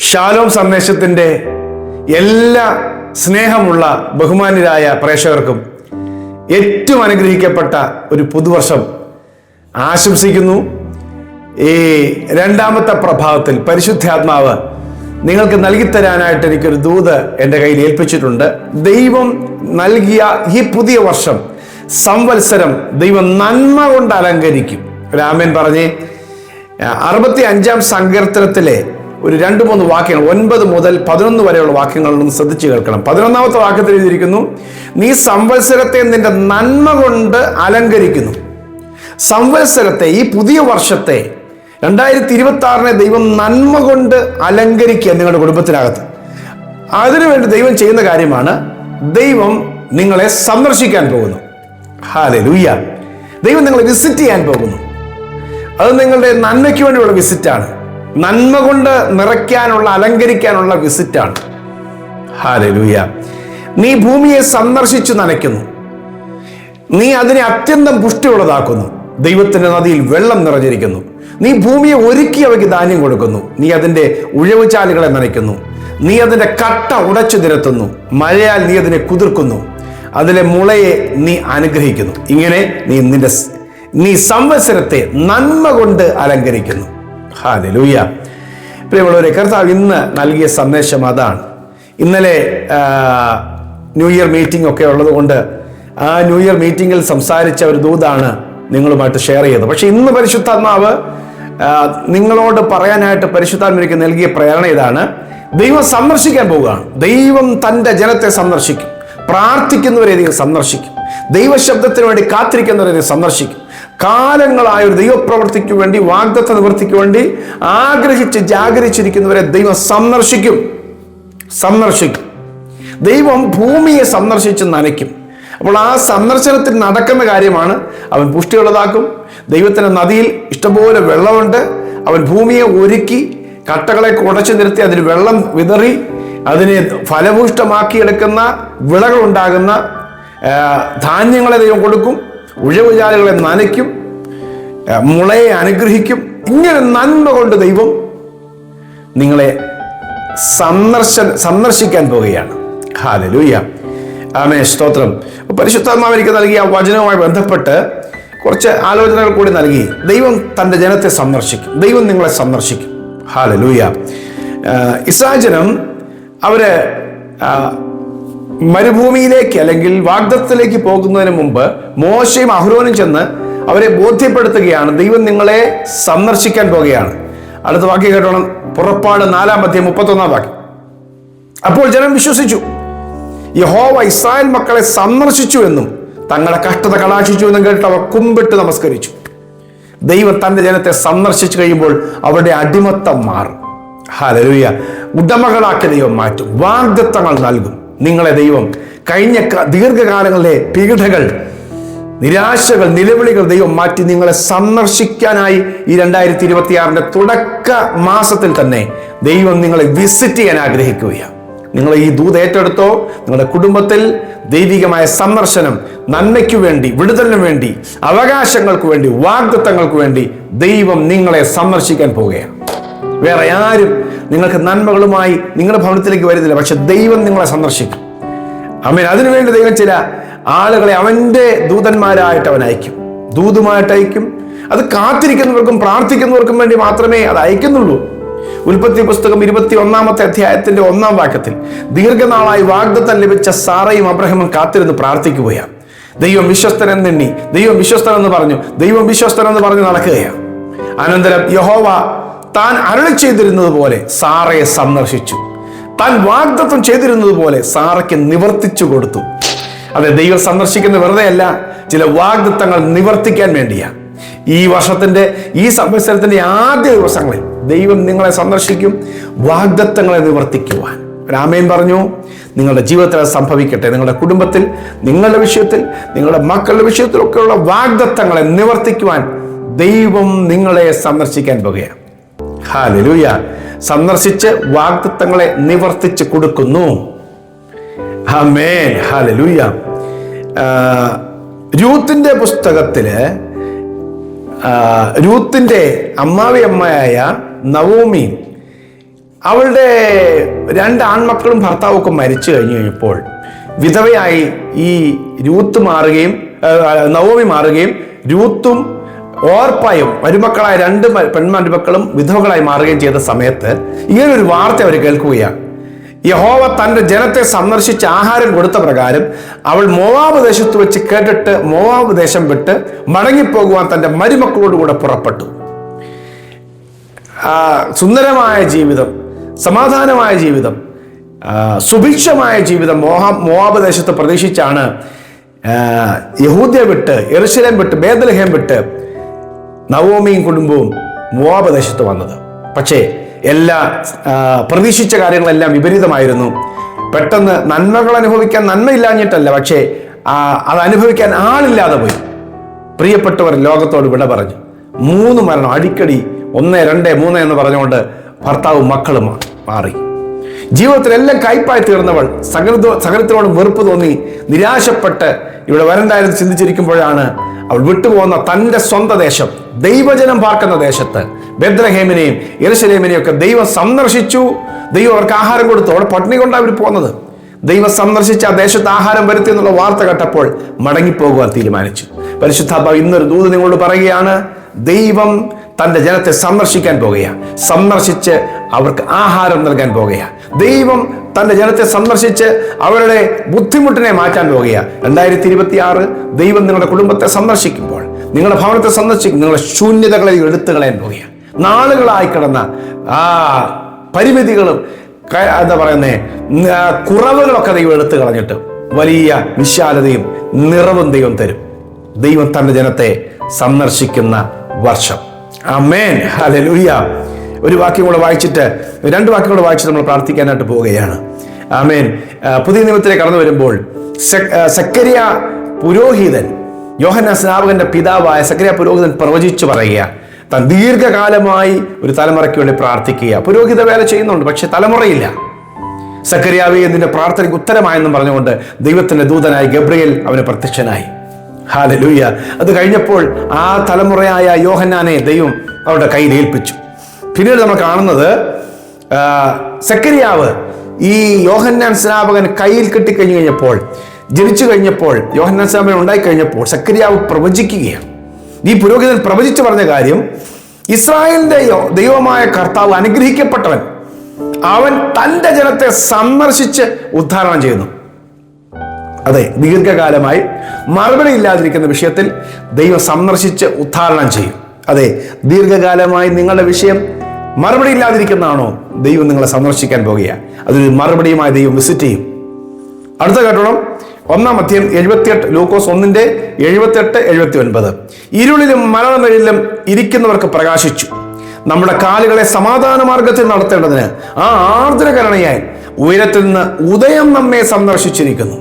Shalom സന്ദേശത്തിന്റെ എല്ലാ സ്നേഹമുള്ള ബഹുമാന്യരായ പ്രേക്ഷകർക്കും ഏറ്റവും അനുഗ്രഹിക്കപ്പെട്ട ഒരു പുതുവർഷം ആശംസിക്കുന്നു. ഈ രണ്ടാമത്തെ പ്രഭാവത്തിൽ പരിശുദ്ധാത്മാവ് നിങ്ങൾക്ക് നൽകിത്തരാനായിട്ട് എനിക്കൊരു ദൂത് എന്റെ കയ്യിൽ ഏൽപ്പിച്ചിട്ടുണ്ട്. ദൈവം നൽകിയ ഈ പുതിയ വർഷം സംവത്സരം ദൈവം നന്മ കൊണ്ട് അലങ്കരിക്കും. രാമൻ പറഞ്ഞ്. അറുപത്തി അഞ്ചാം സങ്കീർത്തനത്തിലെ ഒരു രണ്ട് മൂന്ന് വാക്യങ്ങൾ ഒൻപത് മുതൽ പതിനൊന്ന് വരെയുള്ള വാക്യങ്ങളിൽ നിന്ന് ശ്രദ്ധിച്ചു കേൾക്കണം. പതിനൊന്നാമത്തെ വാക്യത്തിൽ എഴുതിയിരിക്കുന്നു നീ സംവത്സരത്തെ നിന്റെ നന്മ കൊണ്ട് അലങ്കരിക്കുന്നു. സംവത്സരത്തെ ഈ പുതിയ വർഷത്തെ രണ്ടായിരത്തി ഇരുപത്തി ആറിനെ ദൈവം നന്മ കൊണ്ട് അലങ്കരിക്കുക നിങ്ങളുടെ കുടുംബത്തിനകത്ത്. അതിനുവേണ്ടി ദൈവം ചെയ്യുന്ന കാര്യമാണ് ദൈവം നിങ്ങളെ സന്ദർശിക്കാൻ പോകുന്നു. ഹാലെ ലൂയ്യ ദൈവം നിങ്ങളെ വിസിറ്റ് ചെയ്യാൻ പോകുന്നു. അത് നിങ്ങളുടെ നന്മയ്ക്ക് വേണ്ടിയുള്ള വിസിറ്റാണ്. നന്മ കൊണ്ട് നിറയ്ക്കാനുള്ള അലങ്കരിക്കാനുള്ള വിസിറ്റാണ്. ഹാലലൂയ. നീ ഭൂമിയെ സന്ദർശിച്ചു നനയ്ക്കുന്നു. നീ അതിനെ അത്യന്തം പുഷ്ടിയുള്ളതാക്കുന്നു. ദൈവത്തിന്റെ നദിയിൽ വെള്ളം നിറഞ്ഞിരിക്കുന്നു. നീ ഭൂമിയെ ഒരുക്കി അവയ്ക്ക് ധാന്യം കൊടുക്കുന്നു. നീ അതിന്റെ ഉഴവുചാലുകളെ നനയ്ക്കുന്നു. നീ അതിന്റെ കട്ട ഉടച്ചു നിരത്തുന്നു. മഴയാൽ നീ അതിനെ കുതിർക്കുന്നു. അതിലെ മുളയെ നീ അനുഗ്രഹിക്കുന്നു. ഇങ്ങനെ നീ നിന്റെ നീ സംവത്സരത്തെ നന്മ കൊണ്ട് അലങ്കരിക്കുന്നു. ഹാലലൂയ. പ്രിയമുള്ളവരെ കർത്താവ് ഇന്ന് നൽകിയ സന്ദേശം അതാണ്. ഇന്നലെ ന്യൂ ഇയർ മീറ്റിംഗ് ഒക്കെ ഉള്ളതുകൊണ്ട് ആ ന്യൂ ഇയർ മീറ്റിംഗിൽ സംസാരിച്ച ഒരു ദൂതാണ് നിങ്ങളുമായിട്ട് ഷെയർ ചെയ്തത്. പക്ഷെ ഇന്ന് പരിശുദ്ധാത്മാവ് നിങ്ങളോട് പറയാനായിട്ട് പരിശുദ്ധാത്മനിക്ക് നൽകിയ പ്രേരണ ഇതാണ്. ദൈവം സന്ദർശിക്കാൻ പോവുകയാണ്. ദൈവം തന്റെ ജനത്തെ സന്ദർശിക്കും. പ്രാർത്ഥിക്കുന്നവരെ ദൈവം സന്ദർശിക്കും. ദൈവശബ്ദത്തിന് വേണ്ടി കാത്തിരിക്കുന്നവരെ ദൈവം സന്ദർശിക്കും. കാലങ്ങളായ ഒരു ദൈവപ്രവൃത്തിക്ക് വേണ്ടി വാഗ്ദത്ത നിവൃത്തിക്ക് വേണ്ടി ആഗ്രഹിച്ച് ജാഗരിച്ചിരിക്കുന്നവരെ ദൈവം സന്ദർശിക്കും. സന്ദർശിക്കും. ദൈവം ഭൂമിയെ സന്ദർശിച്ച് നനയ്ക്കും. അപ്പോൾ ആ സന്ദർശനത്തിൽ നടക്കുന്ന കാര്യമാണ് അവൻ പുഷ്ടിയുള്ളതാക്കും. ദൈവത്തിന്റെ നദിയിൽ ഇഷ്ടംപോലെ വെള്ളമുണ്ട്. അവൻ ഭൂമിയെ ഒരുക്കി കട്ടകളെ കുടച്ചു നിർത്തി അതിൽ വെള്ളം വിതറി അതിനെ ഫലഭൂഷ്ടമാക്കിയെടുക്കുന്ന വിളകൾ ഉണ്ടാകുന്ന ധാന്യങ്ങളെ ദൈവം കൊടുക്കും ഉഴവുചാലുകളെ നനയ്ക്കും മുളയെ അനുഗ്രഹിക്കും. ഇങ്ങനെ നന്മ കൊണ്ട് ദൈവം നിങ്ങളെ സന്ദർശ സന്ദർശിക്കാൻ പോവുകയാണ്. ഹാലലൂയ ആമേ സ്തോത്രം. അപ്പോൾ പരിശുദ്ധാത്മാവ് എനിക്ക് നൽകിയ വചനവുമായി ബന്ധപ്പെട്ട് കുറച്ച് ആലോചനകൾ കൂടി നൽകി. ദൈവം തന്റെ ജനത്തെ സന്ദർശിക്കും. ദൈവം നിങ്ങളെ സന്ദർശിക്കും. ഹാലലൂയ ഇസ്രാജനം അവർ മരുഭൂമിയിലേക്ക് അല്ലെങ്കിൽ വാഗ്ദത്തിലേക്ക് പോകുന്നതിന് മുമ്പ് മോശയും അഹ്റോനും ചെന്ന് അവരെ ബോധ്യപ്പെടുത്തുകയാണ്. ദൈവം നിങ്ങളെ സന്ദർശിക്കാൻ പോകുകയാണ് അടുത്ത വാക്യം കേട്ടോണം. പുറപ്പാട് നാലാം അധ്യായം മുപ്പത്തൊന്നാം വാക്യം. അപ്പോൾ ജനം വിശ്വസിച്ചു. യഹോവ ഇസ്രായേൽ മക്കളെ സന്ദർശിച്ചു എന്നും തങ്ങളുടെ കഷ്ടത കടാക്ഷിച്ചു എന്നും കേട്ട് അവർ കുമ്പിട്ട് നമസ്കരിച്ചു. ദൈവം തന്റെ ജനത്തെ സന്ദർശിച്ചു കഴിയുമ്പോൾ അവരുടെ അടിമത്തം മാറും. ഹാലലുയ. ഉടമകളാക്കി ദൈവം മാറ്റും. വാഗ്ദത്തങ്ങൾ നൽകും. നിങ്ങളെ ദൈവം കഴിഞ്ഞ ദീർഘകാലങ്ങളിലെ പീഡകൾ നിരാശകൾ നിലവിളികൾ ദൈവം മാറ്റി നിങ്ങളെ സന്ദർശിക്കാനായി ഈ രണ്ടായിരത്തി ഇരുപത്തിയാറിന്റെ തുടക്ക മാസത്തിൽ തന്നെ ദൈവം നിങ്ങളെ വിസിറ്റ് ചെയ്യാൻ ആഗ്രഹിക്കുകയാണ്. നിങ്ങൾ ഈ ദൂത് ഏറ്റെടുത്തോ നിങ്ങളുടെ കുടുംബത്തിൽ ദൈവികമായ സന്ദർശനം നന്മയ്ക്കു വേണ്ടി വിടുതലിനു വേണ്ടി അവകാശങ്ങൾക്ക് വേണ്ടി വാഗ്ദത്തങ്ങൾക്ക് വേണ്ടി ദൈവം നിങ്ങളെ സന്ദർശിക്കാൻ പോവുകയാണ്. വേറെ ആരും നിങ്ങൾക്ക് നന്മകളുമായി നിങ്ങളുടെ ഭവനത്തിലേക്ക് വരുന്നില്ല. പക്ഷെ ദൈവം നിങ്ങളെ സന്ദർശിക്കും. അമ്മ അതിനുവേണ്ടി ദൈവം ചില ആളുകളെ അവന്റെ ദൂതന്മാരായിട്ട് അവൻ അയക്കും. ദൂതുമായിട്ട് അയക്കും. അത് കാത്തിരിക്കുന്നവർക്കും പ്രാർത്ഥിക്കുന്നവർക്കും വേണ്ടി മാത്രമേ അത് അയക്കുന്നുള്ളൂ. ഉൽപ്പത്തി പുസ്തകം ഇരുപത്തി ഒന്നാമത്തെ അധ്യായത്തിന്റെ ഒന്നാം വാക്യത്തിൽ ദീർഘനാളായി വാഗ്ദത്തം ലഭിച്ച സാറയും അബ്രഹമും കാത്തിരുന്ന് പ്രാർത്ഥിക്കുകയാണ്. ദൈവം വിശ്വസ്തനെന്നെണ്ണി ദൈവം വിശ്വസ്തനെന്ന് പറഞ്ഞു. ദൈവം വിശ്വസ്തനെന്ന് പറഞ്ഞു നടക്കുകയാണ്. അനന്തരം യഹോവ താൻ അരുളി ചെയ്തിരുന്നത് പോലെ സാറയെ സന്ദർശിച്ചു. താൻ വാഗ്ദത്വം ചെയ്തിരുന്നത് പോലെ സാറയ്ക്ക് നിവർത്തിച്ചു കൊടുത്തു. അതെ ദൈവം സന്ദർശിക്കുന്ന വെറുതെ അല്ല ചില വാഗ്ദത്തങ്ങൾ നിവർത്തിക്കാൻ വേണ്ടിയാണ് ഈ വർഷത്തിന്റെ ഈ സംവത്സരത്തിന്റെ ആദ്യ ദിവസങ്ങളിൽ ദൈവം നിങ്ങളെ സന്ദർശിക്കും വാഗ്ദത്തങ്ങളെ നിവർത്തിക്കുവാൻ. രാമേൻ പറഞ്ഞു നിങ്ങളുടെ ജീവിതത്തിൽ അത് സംഭവിക്കട്ടെ. നിങ്ങളുടെ കുടുംബത്തിൽ നിങ്ങളുടെ വിഷയത്തിൽ നിങ്ങളുടെ മക്കളുടെ വിഷയത്തിലൊക്കെയുള്ള വാഗ്ദത്തങ്ങളെ നിവർത്തിക്കുവാൻ ദൈവം നിങ്ങളെ സന്ദർശിക്കാൻ പോകുകയാണ് ഹാലലൂയ. സന്ദർശിച്ച് വാഗ്ദത്തങ്ങളെ നിവർത്തിച്ച് കൊടുക്കുന്നു. രൂത്തിന്റെ പുസ്തകത്തിൽ രൂത്തിന്റെ അമ്മയായ നവോമി അവളുടെ രണ്ട് ആൺമക്കളും ഭർത്താവൊക്കെ മരിച്ചു കഴിഞ്ഞു കഴിഞ്ഞപ്പോൾ വിധവയായി ഈ രൂത്ത് മാറുകയും നവോമി മാറുകയും രൂത്തും ഓർപ്പായും മരുമക്കളായ രണ്ട് പെൺമരുമക്കളും വിധവകളായി മാറുകയും ചെയ്ത സമയത്ത് ഇങ്ങനൊരു വാർത്ത അവർ കേൾക്കുകയാണ്. യഹോവ തന്റെ ജനത്തെ സന്ദർശിച്ച് ആഹാരം കൊടുത്ത പ്രകാരം അവൾ മോവാബ് ദേശത്ത് വെച്ച് കേട്ടിട്ട് മോവാബ് ദേശം വിട്ട് മടങ്ങിപ്പോകുവാൻ തന്റെ മരുമക്കളോടുകൂടെ പുറപ്പെട്ടു. സുന്ദരമായ ജീവിതം സമാധാനമായ ജീവിതം സുഭിക്ഷമായ ജീവിതം മോഹ മോവാബ് ദേശത്ത് പ്രതീക്ഷിച്ചാണ് യഹൂദ്യ വിട്ട് എറുശലേം വിട്ട് ബേദലഹേം വിട്ട് നവോമിയും കുടുംബവും മോവാബ് ദേശത്ത് വന്നത്. പക്ഷേ എല്ലാ പ്രതീക്ഷിച്ച കാര്യങ്ങളെല്ലാം വിപരീതമായിരുന്നു. പെട്ടെന്ന് നന്മകൾ അനുഭവിക്കാൻ നന്മയില്ലാഞ്ഞിട്ടല്ല പക്ഷേ അത് അനുഭവിക്കാൻ ആളില്ലാതെ പോയി. പ്രിയപ്പെട്ടവർ ലോകത്തോട് വിട പറഞ്ഞു. മൂന്ന് മരണം അടിക്കടി ഒന്ന് രണ്ട് മൂന്ന് എന്ന് പറഞ്ഞുകൊണ്ട് ഭർത്താവും മക്കളും മാറി. ജീവിതത്തിൽ എല്ലാം കയ്പായി തീർന്നവൾ സകലത്തോ സകലത്തിനോടും വെറുപ്പ് തോന്നി നിരാശപ്പെട്ട് ഇവിടെ വരണ്ടായിരുന്നു ചിന്തിച്ചിരിക്കുമ്പോഴാണ് അവൾ വിട്ടുപോകുന്ന തന്റെ സ്വന്തം ദേശം. ദൈവജനം പാർക്കുന്ന ദേശത്ത്. ബദ്രഹേമിനെയും ഇരശലേമിനെയും ഒക്കെ ദൈവം സന്ദർശിച്ചു. ദൈവം അവർക്ക് ആഹാരം കൊടുത്തു. അവിടെ പട്ടിണി കൊണ്ടാണ് അവർ പോകുന്നത് ദൈവം സന്ദർശിച്ച് ആ ദേശത്ത് ആഹാരം വരുത്തി എന്നുള്ള വാർത്ത കേട്ടപ്പോൾ മടങ്ങിപ്പോകുവാൻ തീരുമാനിച്ചു. പരിശുദ്ധാത്മാവ് ഇന്നൊരു ദൂത് നിങ്ങളോട് പറയുകയാണ് ദൈവം തന്റെ ജനത്തെ സന്ദർശിക്കാൻ പോകുകയാണ് സന്ദർശിച്ച് അവർക്ക് ആഹാരം നൽകാൻ പോകുകയാണ് ദൈവം തന്റെ ജനത്തെ സന്ദർശിച്ച് അവരുടെ ബുദ്ധിമുട്ടിനെ മാറ്റാൻ പോകുകയാണ് രണ്ടായിരത്തി ഇരുപത്തി ആറ് ദൈവം നിങ്ങളുടെ കുടുംബത്തെ സന്ദർശിക്കുമ്പോൾ നിങ്ങളുടെ ഭവനത്തെ സന്ദർശിക്കും. നിങ്ങളുടെ ശൂന്യതകളെ എടുത്തു കളയാൻ പോകുകയാണ് നാളുകളായി കിടന്ന ആ പരിമിതികളും എന്താ പറയുന്നേ കുറവുകളൊക്കെ ദൈവം എടുത്തു കളഞ്ഞിട്ട് വലിയ വിശാലതയും നിറവും ദൈവം തരും. ദൈവം തന്റെ ജനത്തെ സന്ദർശിക്കുന്ന വർഷം. Amen hallelujah. ഒരു വാക്യം കൂടെ വായിച്ചിട്ട് രണ്ട് വാക്യം കൂടെ വായിച്ചിട്ട് നമ്മൾ പ്രാർത്ഥിക്കാനായിട്ട് പോവുകയാണ്. ആമേൻ. പുതിയ നിയമത്തിലേക്ക് കടന്നു വരുമ്പോൾ സക്കരിയ പുരോഹിതൻ യോഹന്ന സ്നാപകന്റെ പിതാവായ സക്രിയ പുരോഹിതൻ പ്രവചിച്ചു പറയുക താൻ ദീർഘകാലമായി ഒരു തലമുറയ്ക്ക് വേണ്ടി പ്രാർത്ഥിക്കുക. പുരോഹിത വേല ചെയ്യുന്നുണ്ട് പക്ഷെ തലമുറയില്ല. സക്കരിയാവി എന്നിന്റെ പ്രാർത്ഥനയ്ക്ക് ഉത്തരമായെന്നും പറഞ്ഞുകൊണ്ട് ദൈവത്തിന്റെ ദൂതനായി ഗബ്രിയേൽ അവന് പ്രത്യക്ഷനായി. ഹാലലൂയ അത് കഴിഞ്ഞപ്പോൾ ആ തലമുറയായ യോഹന്നാനെ ദൈവം അവരുടെ കയ്യിൽ ഏൽപ്പിച്ചു. പിന്നീട് നമ്മൾ കാണുന്നത് സക്കരിയാവ് ഈ യോഹന്നാൻ സ്നാപകൻ കയ്യിൽ കിട്ടിക്കഴിഞ്ഞു കഴിഞ്ഞപ്പോൾ ജനിച്ചു കഴിഞ്ഞപ്പോൾ യോഹന്നാൻ സ്നാപകൻ ഉണ്ടായി കഴിഞ്ഞപ്പോൾ സക്രിയാവ് പ്രവചിക്കുകയാണ്. ഈ പുരോഹിതൻ പ്രവചിച്ചു പറഞ്ഞ കാര്യം ഇസ്രായേലിന്റെ ദൈവമായ കർത്താവ് അനുഗ്രഹിക്കപ്പെട്ടവൻ അവൻ തന്റെ ജനത്തെ സന്ദർശിച്ച് ഉദ്ധാരണം ചെയ്യുന്നു. അതെ ദീർഘകാലമായി മറുപടി ഇല്ലാതിരിക്കുന്ന വിഷയത്തിൽ ദൈവം സന്ദർശിച്ച് ഉദ്ധാരണം ചെയ്യും. അതെ ദീർഘകാലമായി നിങ്ങളുടെ വിഷയം മറുപടി ഇല്ലാതിരിക്കുന്നതാണോ? ദൈവം നിങ്ങളെ സന്ദർശിക്കാൻ പോകുക അതൊരു മറുപടിയുമായി ദൈവം വിസിറ്റ് ചെയ്യും. അടുത്ത കേട്ടോണം ഒന്നാം അധ്യയം എഴുപത്തിയെട്ട് ലൂക്കോസ് ഒന്നിന്റെ എഴുപത്തിയെട്ട് എഴുപത്തി ഒൻപത് ഇരുളിലും മരണനിഴലിലും ഇരിക്കുന്നവർക്ക് പ്രകാശിച്ചു. നമ്മുടെ കാലുകളെ സമാധാന മാർഗത്തിൽ നടത്തേണ്ടതിന് ആ ആർദ്രകരണയായി ഉയരത്തിൽ നിന്ന് ഉദയം നമ്മെ സന്ദർശിച്ചിരിക്കുന്നു.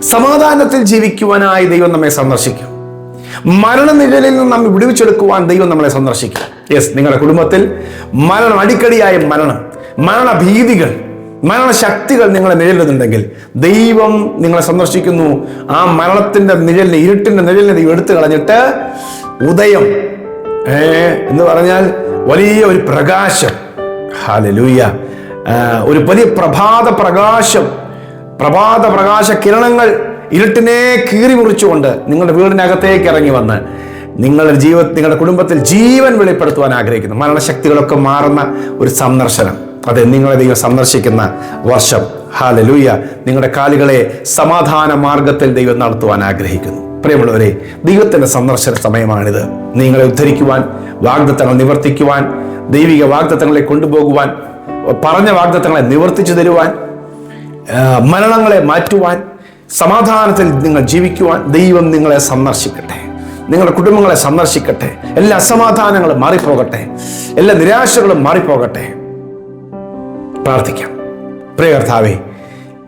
സമാധാനത്തിൽ ജീവിക്കുവാനായി ദൈവം നമ്മെ സന്ദർശിക്കും. മരണനിഴലിൽ നിന്ന് നമ്മെ വിടുവിച്ചെടുക്കുവാൻ ദൈവം നമ്മളെ സന്ദർശിക്കും. യെസ് നിങ്ങളുടെ കുടുംബത്തിൽ മരണം അടിക്കടിയായ മരണം മരണഭീതികൾ മരണശക്തികൾ നിങ്ങളെ നിഴലുന്നുണ്ടെങ്കിൽ ദൈവം നിങ്ങളെ സന്ദർശിക്കുന്നു. ആ മരണത്തിന്റെ നിഴലിനെ ഇരുട്ടിന്റെ നിഴലിനെ ദൈവം എടുത്തു കളഞ്ഞിട്ട് ഉദയം ഏ എന്ന് പറഞ്ഞാൽ വലിയ ഒരു പ്രകാശം. ഹാലലൂയ ഒരു വലിയ പ്രഭാത പ്രകാശം. പ്രഭാത പ്രകാശ കിരണങ്ങൾ ഇരുട്ടിനെ കീറി മുറിച്ചുകൊണ്ട് നിങ്ങളുടെ വീടിനകത്തേക്ക് ഇറങ്ങി വന്ന് നിങ്ങളുടെ ജീവ നിങ്ങളുടെ കുടുംബത്തിൽ ജീവൻ വെളിപ്പെടുത്തുവാൻ ആഗ്രഹിക്കുന്നു. മരണശക്തികളൊക്കെ മാറുന്ന ഒരു സന്ദർശനം. അത് നിങ്ങളെ ദൈവം സന്ദർശിക്കുന്ന വർഷം. ഹാലലൂയ നിങ്ങളുടെ കാലുകളെ സമാധാന മാർഗത്തിൽ ദൈവം നടത്തുവാൻ ആഗ്രഹിക്കുന്നു. പ്രിയമുള്ളവരെ ദൈവത്തിന്റെ സന്ദർശന സമയമാണിത്. നിങ്ങളെ ഉദ്ധരിക്കുവാൻ വാഗ്ദത്തങ്ങൾ നിവർത്തിക്കുവാൻ ദൈവിക വാഗ്ദത്തങ്ങളെ കൊണ്ടുപോകുവാൻ പറഞ്ഞ വാഗ്ദത്തങ്ങളെ നിവർത്തിച്ചു തരുവാൻ മരണങ്ങളെ മാറ്റുവാൻ സമാധാനത്തിൽ നിങ്ങൾ ജീവിക്കുവാൻ ദൈവം നിങ്ങളെ സന്ദർശിക്കട്ടെ. നിങ്ങളുടെ കുടുംബങ്ങളെ സന്ദർശിക്കട്ടെ. എല്ലാ അസമാധാനങ്ങളും മാറിപ്പോകട്ടെ. എല്ലാ നിരാശകളും മാറിപ്പോകട്ടെ. പ്രാർത്ഥിക്കാം. പ്രിയ കർത്താവേ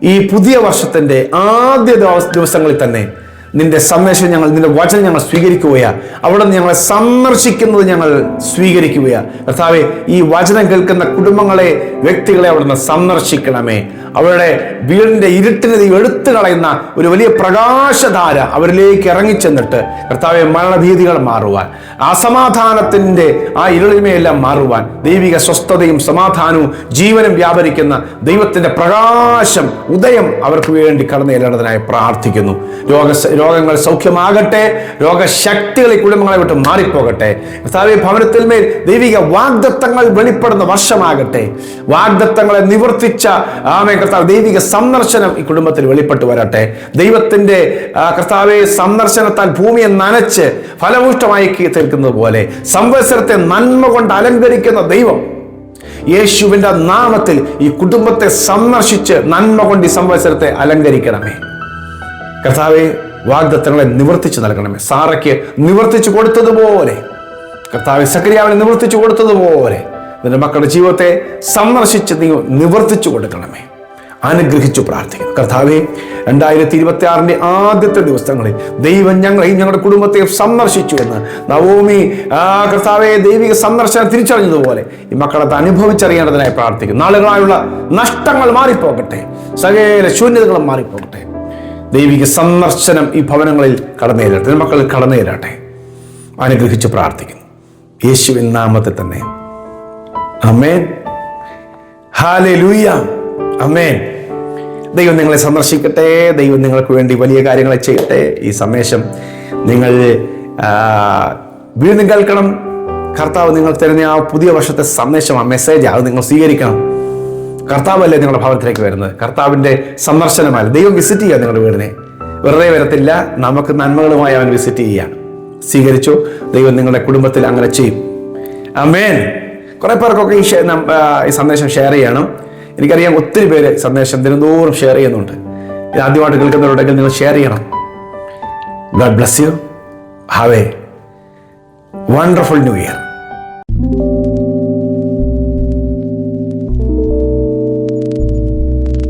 ഈ പുതിയ വർഷത്തിന്റെ ആദ്യ ദിവസ- ദിവസങ്ങളിൽ തന്നെ നിന്റെ സന്ദേശം ഞങ്ങൾ നിന്റെ വചനം ഞങ്ങൾ സ്വീകരിക്കുകയാ. അവിടെ നിന്ന് ഞങ്ങളെ സന്ദർശിക്കുന്നത് ഞങ്ങൾ സ്വീകരിക്കുകയാ. കർത്താവെ ഈ വചനം കേൾക്കുന്ന കുടുംബങ്ങളെ വ്യക്തികളെ അവിടുന്ന് സന്ദർശിക്കണമേ. അവരുടെ വീടിന്റെ ഇരുട്ടിനെ എടുത്തു കളയുന്ന ഒരു വലിയ പ്രകാശധാര അവരിലേക്ക് ഇറങ്ങിച്ചെന്നിട്ട് കർത്താവെ മരണഭീതികൾ മാറുവാൻ അസമാധാനത്തിന്റെ ആ ഇരുളിമയെല്ലാം മാറുവാൻ ദൈവിക സ്വസ്ഥതയും സമാധാനവും ജീവനും വ്യാപരിക്കുന്ന ദൈവത്തിന്റെ പ്രകാശം ഉദയം അവർക്ക് വേണ്ടി കടന്നു ചെല്ലേണ്ടതിനായി പ്രാർത്ഥിക്കുന്നു. രോഗ രോഗങ്ങൾ സൗഖ്യമാകട്ടെ രോഗശക്തികൾ ഈ കുടുംബങ്ങളെ വിട്ട് മാറിപ്പോകട്ടെ. കർത്താവെ ഭവനത്തിൽ മേൽ ദൈവിക വാഗ്ദത്തങ്ങൾ വെളിപ്പെടുന്ന വർഷമാകട്ടെ. വാഗ്ദത്തങ്ങളെ നിവർത്തിച്ച ആമേ കർത്താവ് ദൈവിക സന്ദർശനം ഈ കുടുംബത്തിൽ വെളിപ്പെട്ട് വരട്ടെ. ദൈവത്തിന്റെ കർത്താവെ സന്ദർശനത്താൽ ഭൂമിയെ നനച്ച് ഫലഭൂഷ്ടമായി തീർക്കുന്നത് പോലെ സംവത്സരത്തെ നന്മ കൊണ്ട് അലങ്കരിക്കുന്ന ദൈവം യേശുവിന്റെ നാമത്തിൽ ഈ കുടുംബത്തെ സന്ദർശിച്ച് നന്മ കൊണ്ട് ഈ സംവത്സരത്തെ അലങ്കരിക്കണമേ. കർത്താവെ വാഗ്ദത്തങ്ങളെ നിവർത്തിച്ചു നൽകണമേ. സാറയ്ക്ക് നിവർത്തിച്ചു കൊടുത്തതുപോലെ കർത്താവ് സക്രിയാവിനെ നിവർത്തിച്ചു കൊടുത്തതുപോലെ നിന്റെ മക്കളുടെ ജീവിതത്തെ സന്ദർശിച്ച് നീ നിവർത്തിച്ചു കൊടുക്കണമേ. അനുഗ്രഹിച്ചു പ്രാർത്ഥിക്കുന്നു. കർത്താവെ രണ്ടായിരത്തി ഇരുപത്തി ആറിന്റെ ആദ്യത്തെ ദിവസങ്ങളിൽ ദൈവം ഞങ്ങളെയും ഞങ്ങളുടെ കുടുംബത്തെ സന്ദർശിച്ചു എന്ന് നവോമി കർത്താവെ ദൈവിക സന്ദർശനം തിരിച്ചറിഞ്ഞതുപോലെ ഈ മക്കളെ അനുഭവിച്ചറിയേണ്ടതിനായി പ്രാർത്ഥിക്കുന്നു. നാളുകളായുള്ള നഷ്ടങ്ങൾ മാറിപ്പോകട്ടെ. സകല ശൂന്യതകളും മാറിപ്പോകട്ടെ. ദൈവിക സന്ദർശനം ഈ ഭവനങ്ങളിൽ കടന്നേരട്ടെ. മക്കളിൽ കടന്നേരട്ടെ. അനുഗ്രഹിച്ച് പ്രാർത്ഥിക്കുന്നു. യേശുവിൻ നാമത്തിൽ തന്നെ. അമേൻ ഹാലെ ലൂയ അമേൻ ദൈവം നിങ്ങളെ സന്ദർശിക്കട്ടെ. ദൈവം നിങ്ങൾക്ക് വേണ്ടി വലിയ കാര്യങ്ങളെ ചെയ്യട്ടെ. ഈ സന്ദേശം നിങ്ങൾ വീണ്ടും കേൾക്കണം. കർത്താവ് നിങ്ങൾ തരുന്ന ആ പുതിയ വർഷത്തെ സന്ദേശം ആ മെസ്സേജ് അത് നിങ്ങൾ സ്വീകരിക്കണം. കർത്താവല്ലേ നിങ്ങളുടെ ഭവനത്തിലേക്ക് വരുന്നത്? കർത്താവിന്റെ സന്ദർശനമല്ല ദൈവം വിസിറ്റ് ചെയ്യുക നിങ്ങളുടെ വീടിനെ. വെറുതെ വരത്തില്ല നമുക്ക് നന്മകളുമായി അവൻ വിസിറ്റ് ചെയ്യുകയാണ് സ്വീകരിച്ചു ദൈവം നിങ്ങളുടെ കുടുംബത്തിൽ അങ്ങനെ ചെയ്യും. അമേൻ കുറെ പേർക്കൊക്കെ ഈ ഈ സന്ദേശം ഷെയർ ചെയ്യണം. എനിക്കറിയാം ഒത്തിരി പേര് സന്ദേശം ദിനംതോറും ഷെയർ ചെയ്യുന്നുണ്ട്. ഇത് ആദ്യമായിട്ട് കേൾക്കുന്നവരുണ്ടെങ്കിൽ നിങ്ങൾ ഷെയർ ചെയ്യണം. God bless you have a wonderful new year